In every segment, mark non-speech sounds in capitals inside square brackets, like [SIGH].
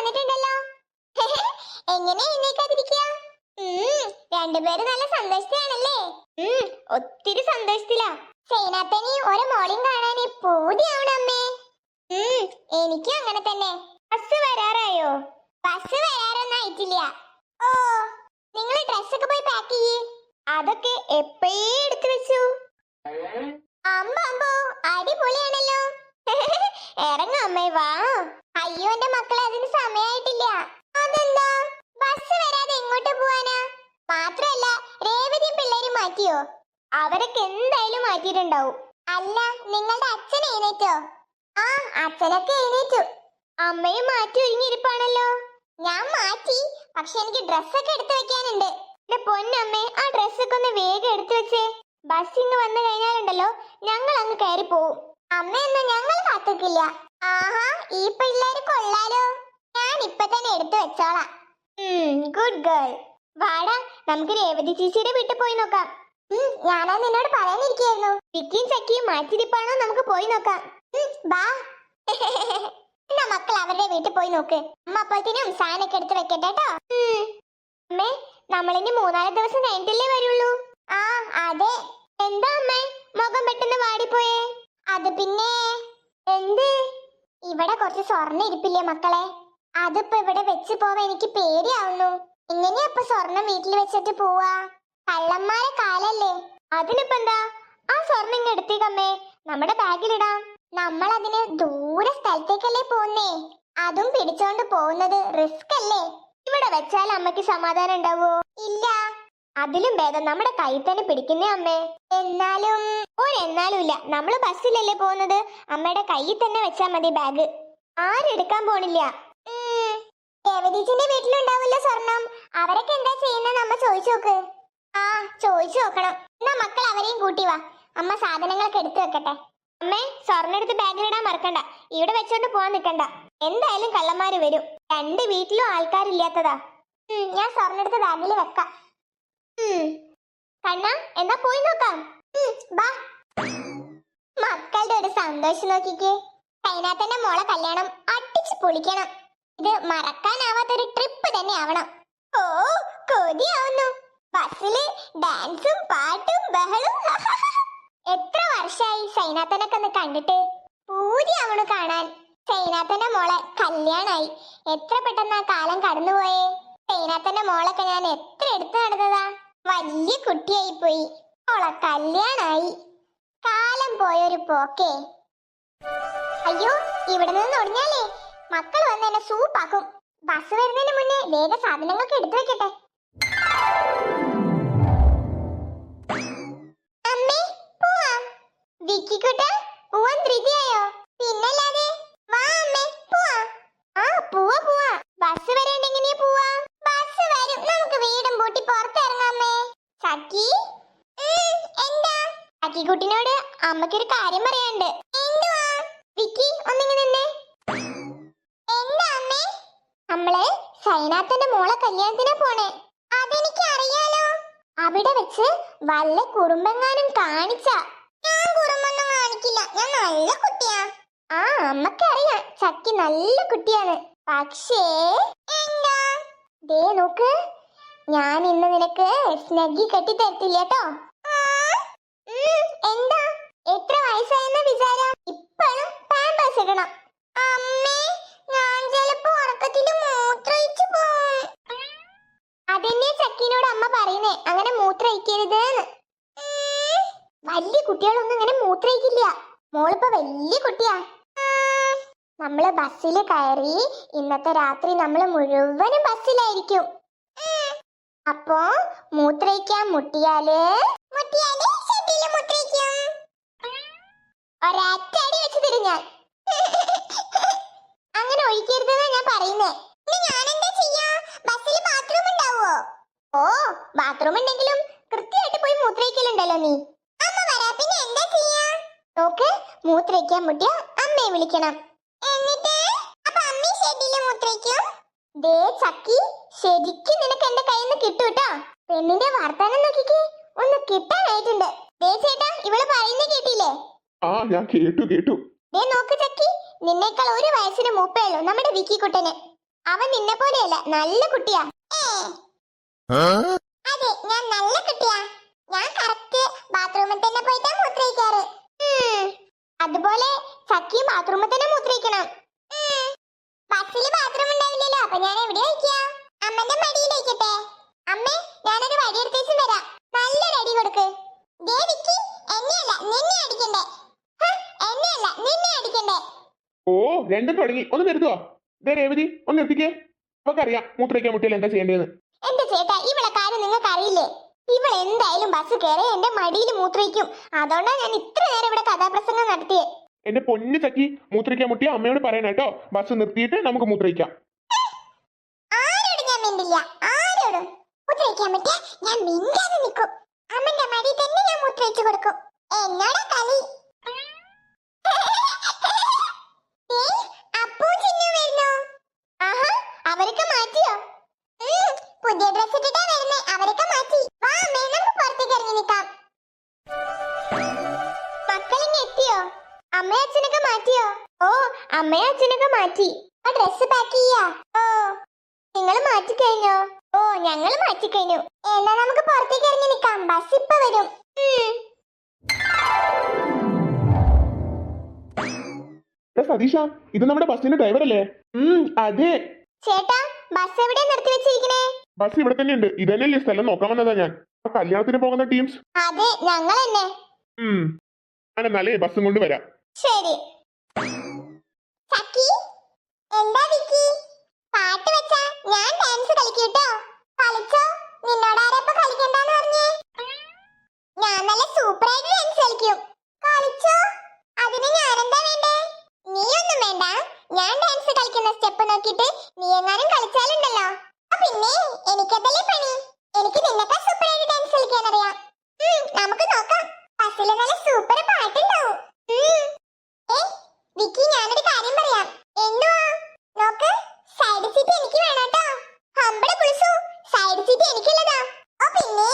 വന്നിട്ടുണ്ടല്ലോ. [LAUGHS] എങ്ങനെ എഴുന്നേക്കാതിരിക്കുക രണ്ടുപേരും നല്ല സന്തോഷത്തിലാണല്ലേ? ഒത്തിരി സന്തോഷത്തിലാ. സൈനാത്തനി ഒരു മോളിയും കാണാൻ പൂതിയാവണമ്മേ അമ്മേ. എനിക്കും അങ്ങനെ തന്നെ. ബസ് വരാറായോ? ബസ് വരാറൊന്നും ആയിട്ടില്ല. ഓ നിങ്ങൾ ഡ്രസ്സൊക്കെ പോയി പാക്ക് ചെയ്യേ. അതൊക്കെ എപ്പോഴേ എടുത്തു വെച്ചു? അമ്മ അമ്പോ അടിപൊളിയാണല്ലോ. [LAUGHS] ഇറങ്ങ അമ്മേ വാ. അയ്യോ എന്റെ മക്കളെ അതിന് സമയായിട്ടില്ല. അതെന്താ? ബസ് വരാതെ എങ്ങോട്ട് പോവാനാ? മാത്രല്ല രേവതി പിള്ളേരും മാറ്റിയോ? അവരൊക്കെ എന്തായാലും മാറ്റിയിട്ടുണ്ടാവും. അല്ല നിങ്ങളുടെ അച്ഛൻ എഴുന്നേറ്റോ? ആ അച്ഛനൊക്കെ എഴുന്നേറ്റു. അമ്മയും മാറ്റി ഒരുങ്ങിയിരിപ്പാണല്ലോ ഞാൻ മാറ്റി പക്ഷെ എനിക്ക് ഡ്രസ്സൊക്കെ എടുത്തു വെക്കാനുണ്ട്. എന്റെ പൊന്നമ്മേ ആ ഡ്രസ്സൊക്കെ ഒന്ന് വേഗം എടുത്തു വെച്ചേ. ബസ് ഇങ്ങ് വന്നു കഴിഞ്ഞാലുണ്ടല്ലോ ഞങ്ങൾ അങ്ങ് കയറി പോവും അമ്മയൊന്നും ഞങ്ങൾ കാത്തിക്കില്ല. ആഹാ ഈ പിള്ളേര് കൊള്ളാലോ. ഞാൻ ഇപ്പൊ തന്നെ എടുത്തു വെച്ചോളാം. ഗുഡ് ഗേൾ വാടാ നമുക്ക് രേവതി ചേച്ചിയുടെ വീട്ടിൽ പോയി നോക്കാം. ഞാനാ നിന്നോട് പറയാനിരിക്കായിരുന്നു വിക്കിയും ചക്കിയും മാറ്റിരിപ്പാണോ നമുക്ക് പോയി നോക്കാം. ബാ [LAUGHS] എന്നാ മക്കൾ അവരുടെ വീട്ടിൽ പോയി നോക്ക്. അമ്മ അപ്പോഴത്തേനും സാധനമൊക്കെ എടുത്ത് വെക്കട്ടെ കേട്ടോ. അമ്മേ നമ്മളിനി മൂന്നാൽ ദിവസം കഴിഞ്ഞിട്ടല്ലേ വരുള്ളൂ? ആ അതെ. എന്താ അമ്മേ മുഖം പെട്ടെന്ന് വാടിപ്പോയേ? അത് പിന്നെ? എന്ത്? ഇവിടെ കുറച്ച് സ്വർണം ഇരിപ്പില്ലേ മക്കളെ? അതിപ്പോ ഇവിടെ വെച്ച് പോവാൻ എനിക്ക് പേടിയാവുന്നു. എങ്ങനെയാ സ്വർണം വീട്ടിൽ വെച്ചിട്ട് പോവാ? കള്ളന്മാരെ കാലല്ലേ. അതിനിപ്പോ എന്താ? ആ സ്വർണം ഇങ്ങ് എടുത്തേക്കമ്മേ നമ്മുടെ ബാഗിലിടാം നമ്മൾ അതിന് ദൂരെ സ്ഥലത്തേക്കല്ലേ പോകുന്നേ അതും പിടിച്ചോണ്ട് പോകുന്നത് റിസ്ക് അല്ലേ ഇവിടെ വെച്ചാൽ അമ്മയ്ക്ക് സമാധാനം ഉണ്ടാവോ ഇല്ല. അതിലും ഭേദം നമ്മുടെ കൈ തന്നെ പിടിക്കുന്നേ അമ്മേ. എന്നാലും ഒരു എന്നാലും ഇല്ല. നമ്മൾ ബസ്സിലല്ലേ പോകുന്നത്? അമ്മയുടെ കയ്യിൽ തന്നെ വെച്ചാ മതി ബാഗ് ആരെടുക്കാൻ പോണില്ല? ഉം, രേവതീച്ചിന്റെ വീട്ടിലുണ്ടാവില്ല സ്വർണം. അവരൊക്കെ എന്താ ചെയ്യുന്ന അമ്മ ചോദിച്ചു നോക്ക്. ആ ചോദിച്ചു നോക്കണം. എന്നാ മക്കൾ അവരെയും കൂട്ടി വാ. അമ്മ സാധനങ്ങളൊക്കെ എടുത്തു വെക്കട്ടെ. അമ്മേ സ്വർണം എടുത്ത് ബാഗിലിടാൻ മറക്കണ്ട. ഇവിടെ വെച്ചോണ്ട് പോവാൻ നിക്കണ്ട. എന്തായാലും കള്ളന്മാര് വരും. രണ്ട് വീട്ടിലും ആൾക്കാരില്ലാത്തതാ. ഞാൻ സ്വർണം എടുത്ത് ബാഗിൽ വെക്കാം. എന്നാ പോയി നോക്കാം. മക്കളുടെ ഒരു സന്തോഷം നോക്കിക്കേ. കൈനാത്തന്റെ മോളെ കല്യാണം അടിച്ചു പൊളിക്കണം. ഇത് മറക്കാനാവാത്തൊരു ട്രിപ്പ് തന്നെ ആവണം. ഓ കൊതിയാവുന്നു. ബസ്സിൽ ഡാൻസും പാട്ടും ബഹളും. [LAUGHS] എത്ര വർഷമായി സൈനാത്തനൊക്കെ ഒന്ന് കണ്ടിട്ട്. പൂതിയാവണു കാണാൻ. സൈനാത്തന്റെ മോളെ കല്യാണായി. എത്ര പെട്ടെന്ന് ആ കാലം കടന്നുപോയേ. സൈനാത്തന്റെ മോളൊക്കെ ഞാൻ എത്ര എടുത്തു നടന്നതാ. വലിയ കുട്ടിയായി പോയി അവളെ കല്യാണായി. കാലം പോയൊരു പോക്കേ. അയ്യോ ഇവിടെ നിന്ന് ഒടിഞ്ഞാലേ. മക്കൾ വന്ന് എന്നെ സൂപ്പാക്കും. ബസ് വരുന്നതിന് മുന്നേ വേഗ സാധനങ്ങളൊക്കെ എടുത്തു വെക്കട്ടെ. അമ്മയ്ക്കൊരു കാര്യം പറയാനുണ്ട്. വിക്കി ഒന്നിങ്ങ് നിന്നേ. എന്താ അമ്മേ? നമ്മൾ സൈനാഥന്റെ മോളെ കല്യാണത്തിനാ പോണേ. അതെനിക്ക് അറിയാലോ അവിടെ വെച്ച് വല്ല കുറുമ്പെങ്ങാനും കാണിച്ച. ഞാൻ കുറുമ്പൊന്നും കാണിക്കില്ല. ഞാൻ നല്ല കുട്ടിയാ. ആ അമ്മക്കറിയാം. ചക്കി നല്ല കുട്ടിയാണ്. പക്ഷേ എന്താ? ദേ നോക്ക്. ഞാൻ ഇന്ന് നിനക്ക് സ്നഗ്ഗി കെട്ടി. തരത്തില്ല കേട്ടോ എന്താ? എത്ര വയസ്സായെന്ന വിചാരം? ഇപ്പോഴും പാമ്പേഴ്സ് ഇടണം അമ്മേ ഞാൻ ചിലപ്പോ ഉറക്കത്തിൽ മൂത്രയിച്ചു പോവും. അതെന്നെ ചക്കിനോട് അമ്മ പറയുന്നേ അങ്ങനെ മൂത്രയിക്കരുത് വലിയ കുട്ടികളൊന്നും അങ്ങനെ മൂത്രയിക്കില്ല മോളിപ്പോ വലിയ കുട്ടിയാ. നമ്മൾ ബസ്സിൽ കയറി ഇന്നത്തെ രാത്രി നമ്മൾ മുഴുവനും ബസ്സിലായിരിക്കും. അപ്പോ മൂത്രയിക്കാൻ മുട്ടിയാൽ ഷെഡിൽ മൂത്രയിക്കും ഒരറ്റടി വെച്ച് തരും ഞാൻ അങ്ങനെ ഒഴിക്കരുതെന്നാ ഞാൻ പറയുന്നേ ഇനി ഞാൻ എന്താ ചെയ്യാ ബസ്സിൽ ബാത്റൂം ഉണ്ടാവോ? ഓ ബാത്റൂം ഉണ്ടെങ്കിലും കൃത്യമായിട്ട് പോയി മൂത്രയിക്കലുണ്ടല്ലോ നീ. അമ്മ വരാ പിന്നെ എന്താ ചെയ്യാ? നോക്ക് മൂത്രയിക്കാൻ മുട്ടിയ അമ്മയെ വിളിക്കണം. എന്നിട്ട് അപ്പൊ അമ്മ ഷെഡിൽ മൂത്രയിക്കും ദേ ചക്കി ശരിക്കും നിനക്ക് എന്റെ കയ്യിൽ നിന്ന് കിട്ടും കേട്ടോ. പെണ്ണിന്റെ വർത്താനം നോക്കിക്കേ ഒന്ന് കിട്ടാനായിട്ടുണ്ട്. ദേ ചേട്ടാ ഇവൾ പറയുന്നത് കേട്ടില്ലേ? ആ ഞാൻ കേട്ടു കേട്ടു. ദേ നോക്ക് ചക്കി നിന്നേക്കാൾ ഒരു വയസ്സിന് മൂപ്പേ ഉള്ളൂ നമ്മുടെ വിക്കി കുട്ടന് അവൻ നിന്നെ പോലെയല്ല നല്ല കുട്ടിയാ. അതെ ഞാൻ നല്ല കുട്ടിയാ. ഞാൻ കറക്റ്റ് ബാത്റൂമിൽ തന്നെ പോയിട്ടാ മൂത്രയിക്കാറ്. അതുപോലെ സഖിയും ബാത്റൂമിൽ തന്നെ മൂത്രയിക്കണം. ബസ്സിൽ ബാത്റൂം ഉണ്ടാവില്ലല്ലോ അപ്പൊ ഞാൻ എവിടെ വയ്ക്കുക അമ്മന്റെ മടിയിൽ വയ്ക്കട്ടെ അമ്മേ ഞാനൊരു വടി എടുത്തേച്ചും വരാം. നല്ലൊരു അടി കൊടുക്ക്. ദേവിക്ക് എന്നെയല്ല നിന്നെ അടിക്കണ്ടേ. എന്നെയല്ല നിന്നെ അടിക്കണ്ടേ. ഓ രണ്ടും തുടങ്ങി. ഒന്ന് നിർത്തുവോ ദേ രേവതി ഒന്ന് എത്തിക്കേ. അവക്കറിയാം മൂത്രയ്ക്കാൻ മുട്ടിയിൽ എന്താ ചെയ്യേണ്ടതെന്ന്. എന്റെ ചേട്ടാ ഇവളെ കാര്യം നിങ്ങൾക്ക് അറിയില്ലേ ഇവൾ എന്തായാലും ബസ് കയറി എന്റെ മടിയിൽ മൂത്രയ്ക്കും. അതുകൊണ്ടാണ് ഞാൻ ഇത്ര നേരം ഇവിടെ കഥാപ്രസംഗം നടത്തിയേ. എന്റെ പൊന്നു ചക്കി മൂത്രയ്ക്കാൻ മുട്ടിയ അമ്മയോട് പറയണം കേട്ടോ. ബസ് നിർത്തിയിട്ട് നമുക്ക് മൂത്രയ്ക്കാം. ആരോടും ഞാൻ മിണ്ടില്ല. ആരോടും. മൂത്രയിക്കാൻ പറ്റിയ ഞാൻ മിണ്ടാതെ നിൽക്കും. അമ്മന്റെ മടി തന്നെ ഞാൻ മൂത്രയിച്ചു കൊടുക്കും. എന്നോടാ കളി [LAUGHS] ദേ, അപ്പു ചിന്നു വരുന്നു. ആഹാ, അവരൊക്കെ മാറ്റിയോ? പുതിയ ഡ്രസ് ഇട്ടിട്ടാ വരുന്നേ. അവരൊക്കെ മാറ്റി. വാ അമ്മേ നമുക്ക് പുറത്തേക്ക് ഇറങ്ങി നിൽക്കാം. മക്കളിങ്ങ് എത്തിയോ? അമ്മയും അച്ഛനൊക്കെ മാറ്റിയോ? ഓ അമ്മയും അച്ഛനൊക്കെ മാറ്റി. ആ ഡ്രസ് പാക്ക് ചെയ്യാ? ഓ നിങ്ങൾ മാറ്റി കഴിഞ്ഞോ? ഓ ഞങ്ങൾ മാറ്റിക്കഴിഞ്ഞു എന്നാ നമുക്ക് പുറത്തേക്ക് ഇറങ്ങി നിൽക്കാം. ബസ് ഇപ്പൊ വരും. സതീഷ ഇത് നമ്മുടെ ബസ്സിന്റെ ഡ്രൈവർ അല്ലേ? അതെ. ചേട്ടാ ബസ് എവിടെ നിർത്തി വെച്ചിരിക്കണേ? ബസ് ഇവിടെ തന്നെ ഉണ്ട് ഇതല്ലേ സ്ഥലം? നോക്കാൻ വന്നതാ ഞാൻ. ആ കല്യാണത്തിന് പോകുന്ന ടീംസ് അതെ ഞങ്ങൾ തന്നെ ഉം നല്ല ബസ്സും കൊണ്ട് വരാം. ശരി എന്താ വിക്കി പാട്ട് വെച്ചാ ഞാൻ ഡാൻസ് കളിക്കൂട്ടോ കളിച്ചോ നിന്നോട് ആരപ്പോ കളിക്കണ്ടെന്ന് പറഞ്ഞേ ഞാൻ നല്ല സൂപ്പറായിട്ട് ഡാൻസ് കളിക്കും കളിച്ചോ അതിന് ഞാനെന്താ വേണ്ടേ നീയൊന്നും വേണ്ട ഞാൻ ഡാൻസ് കളിക്കുന്ന സ്റ്റെപ്പ് നോക്കിയിട്ട് നീ എങ്ങാനും കളിച്ചാലുണ്ടല്ലോ ആ പിന്നെ എനിക്കതല്ലേ പണി എനിക്ക് നിന്നെക്കാൾ സൂപ്പറായിട്ട് ഡാൻസ് കളിക്കാൻ അറിയാം ഉം, നമുക്ക് നോക്കാം ബസ്സിൽ നല്ല സൂപ്പർ പാട്ടുണ്ടാവും ഉം. ഏ, വിക്കി ഞാനൊരു കാര്യം പറയാം എന്തുവാ നോക്ക് സൈഡ് സീറ്റ് എനിക്ക് വേണോട്ടോ ഹമ്പള പുളിസു സൈഡ് സീറ്റ് എനിക്കുള്ളതാ ഓ പിന്നെ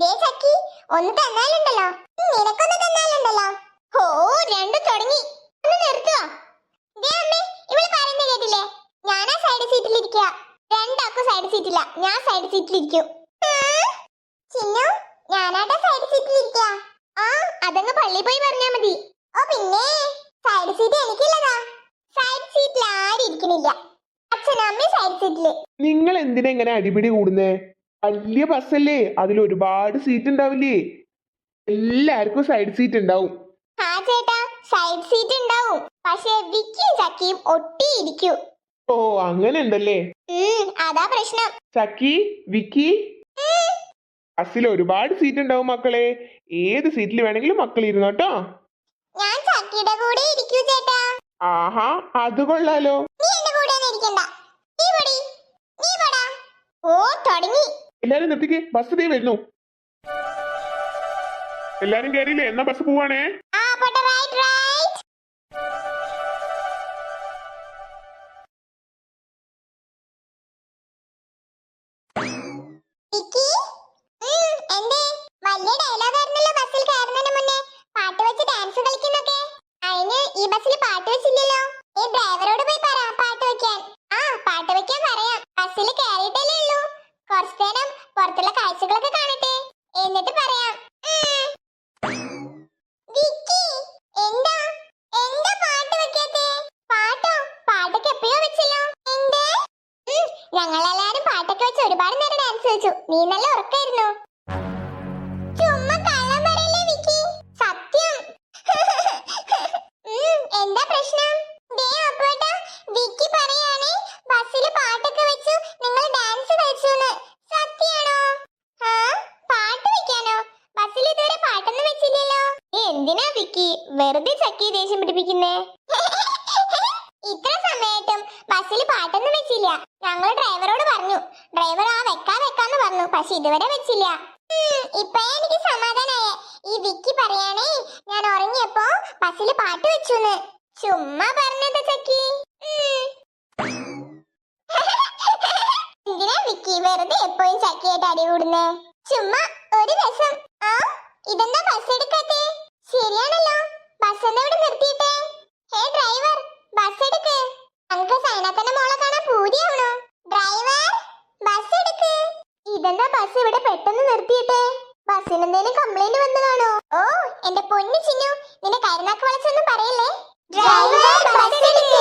ദേ ചക്കി ഒന്ന് തന്നാലുണ്ടല്ലോ നിനക്കൊന്ന് തന്നാലുണ്ടല്ലോ ഓ രണ്ടും തുടങ്ങി ഒന്ന് നിർത്തുവോ ദേ അമ്മേ ഇവൾ പറയുന്ന കേട്ടില്ലേ ഞാനാ സൈഡ് സീറ്റിൽ ഇരിക്കുക രണ്ടാക്കും സൈഡ് സീറ്റില്ല ഞാൻ സൈഡ് സീറ്റിൽ ഇരിക്കും. ചിന്നു ഞാനാട്ടെ സൈഡ് സീറ്റിൽ ഇരിക്കാ. ആ അതങ്ങ് പള്ളി പോയി പറഞ്ഞാ മതി. ഓ പിന്നെ സൈഡ് സീറ്റ് എനിക്കില്ലതാ. സൈഡ് സീറ്റിൽ ആരും ഇരിക്കണില്ല. സൈഡ് സീറ്റിൽ നിങ്ങൾ എന്തിനാ ഇങ്ങനെ അടിപിടി കൂടുന്നേ? വലിയ ബസ്സല്ലേ അതിൽ ഒരുപാട് സീറ്റ് ഉണ്ടാവില്ലേ? എല്ലാവർക്കും സൈഡ് സീറ്റ് ഉണ്ടാവും. ആ ചേട്ടാ സൈഡ് സീറ്റ് ഉണ്ടാവും. പക്ഷെ വിക്കിയും ചക്കിയും ഒട്ടിയിരിക്കും. ഓ അങ്ങനെ ഉണ്ടല്ലേ അതാ പ്രശ്നം. ചക്കി വിക്കി. ബസ്സിൽ ഒരുപാട് സീറ്റ് ഉണ്ടാവും മക്കളെ. ഏത് സീറ്റിൽ വേണമെങ്കിലും മക്കൾ ഇരുന്നോട്ടോ ഞാൻ സക്കിയുടെ കൂടെ ഇരിക്കൂ ചേട്ടാ. ആഹാ അത് കൊള്ളാലോ. നീ എന്റെ കൂടെ ഒന്നും ഇരിക്കണ്ട. നീ പടി. നീ പടാ. ഓ തുടങ്ങി. എല്ലാരും നിർത്തിക്ക്. ബസ് ദേ വരുന്നു. എല്ലാരും കയറിയില്ലേ എന്നാ ബസ് പോവാണേ. ആ പോട്ടെ റൈറ്റ് റൈറ്റ് കളിച്ചു നീ നല്ല ഉറക്കായിരുന്നു. എന്താ പ്രശ്നം? ദേ വിക്കി ബസ്സിൽ പാട്ടൊക്കെ വെച്ചു നിങ്ങൾ ഡാൻസ് സത്യാണോ? ആ പാട്ട് വെക്കാനോ? ബസ്സിൽ ഇതുവരെ പാട്ടൊന്നും വെച്ചില്ലല്ലോ. എന്തിനാ വിക്കി വെറുതെ ചക്കി ദേഷ്യം പിടിപ്പിക്കുന്നേ? ഇത്ര ബസ്സിൽ പാട്ടൊന്നും വെച്ചില്ല. ഞങ്ങൾ ഡ്രൈവറോട് പറഞ്ഞു ഡ്രൈവർ ആ വെക്കാ വെക്കാന്ന് പറഞ്ഞു പക്ഷെ ഇതുവരെ വെച്ചില്ല. ഇപ്പഴേ എനിക്ക് സമാധാനായേ. ഈ വിക്കി പറയാനേ ഞാൻ ഉറങ്ങിയപ്പോ ബസ്സിൽ പാട്ട് വെച്ചുന്ന്. ചുമ്മാ പറഞ്ഞത് ചക്കി. [LAUGHS] എന്തിനാ വിക്കി വെറുതെ എപ്പോഴും ചക്കിയായിട്ട് അടി കൂടുന്നേ? ചുമ്മാ ഒരു രസം. ആ ഇതെന്താ ബസ് എടുക്കാത്തെ? ശരിയാണല്ലോ. ബസ് എന്താ ഇവിടെ നിർത്തിയിട്ടേ. ഹേ ഡ്രൈവർ ബസ് എടുക്ക്. ഞങ്ങൾക്ക് സൈനത്തന്റെ മോളെ കാണാൻ പൂതിയാവണോ? ഡ്രൈവർ ബസ് എടുക്ക്. ഇതെന്താ ബസ് ഇവിടെ പെട്ടെന്ന് നിർത്തിയിട്ടെ? ബസ്സിന് എന്തേലും കംപ്ലൈന്റ് വന്നതാണോ ഓ എന്റെ പൊന്നു ചിന്നു നിന്നെ കരുനാക്ക് വളച്ചൊന്നും പറയല്ലേ? ഡ്രൈവർ ബസ് എടുക്ക്.